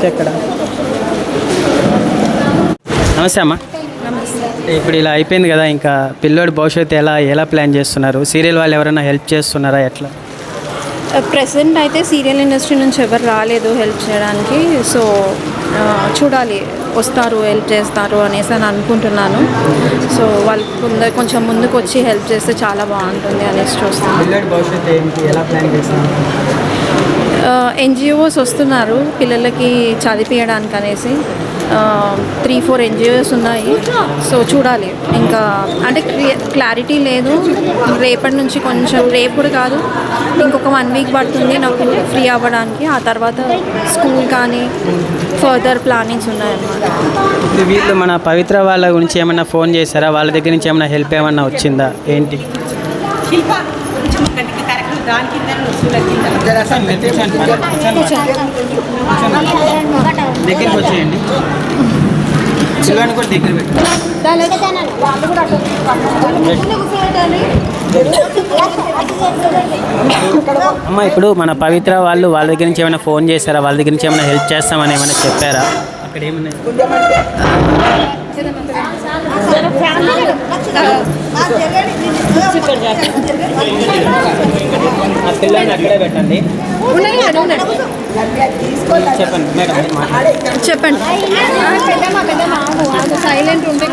అయితే ఇక్కడ. నమస్తే అమ్మా. ఇప్పుడు ఇలా అయిపోయింది కదా ఇంకా పిల్లోడి భవిష్యత్తు ఎలా ఎలా ప్లాన్ చేస్తున్నారు? సీరియల్ వాళ్ళు ఎవరైనా హెల్ప్ చేస్తున్నారా ఎట్లా? ప్రెసెంట్ అయితే సీరియల్ ఇండస్ట్రీ నుంచి ఎవరు రాలేదు హెల్ప్ చేయడానికి. సో చూడాలి వస్తారు హెల్ప్ చేస్తారు అనేసి అని అనుకుంటున్నాను. సో వాళ్ళు ముందర కొంచెం ముందుకు వచ్చి హెల్ప్ చేస్తే చాలా బాగుంటుంది అనేసి చూస్తాను ఎన్జిఓస్ వస్తున్నారు పిల్లలకి చదివించడానికి అనేసి త్రీ ఫోర్ ఎన్జిఓస్ ఉన్నాయి. సో చూడాలి. ఇంకా అంటే క్లారిటీ లేదు. రేపటి నుంచి కొంచెం రేపు కూడా కాదు. ఇంకొక వన్ వీక్ పడుతుంది నాకు ఫ్రీ అవ్వడానికి. ఆ తర్వాత స్కూల్ కానీ ఫర్దర్ ప్లానింగ్స్ ఉన్నాయన్నమాట. వీళ్ళు మన పవిత్ర వాళ్ళ గురించి ఏమైనా ఫోన్ చేశారా? వాళ్ళ దగ్గర నుంచి ఏమైనా హెల్ప్ ఏమైనా వచ్చిందా? ఏంటి? శిల్ప కొంచెం గట్టిగా కరెక్ట్ దాని కింద వస్తువుల కింద. దగ్గరికి వచ్చేయండి పిల్లోడిని కూడా దగ్గర అమ్మ ఇప్పుడు మన పవిత్ర వాళ్ళు వాళ్ళ దగ్గర నుంచి ఏమైనా ఫోన్ చేశారా వాళ్ళ దగ్గర నుంచి ఏమైనా హెల్ప్ చేస్తామని ఏమైనా చెప్పారా అక్కడ ఏమన్నా ఆ పిల్లని అక్కడే పెట్టండి. చెప్పండి మేడం. చెప్పండి. సైలెంట్ ఉంటే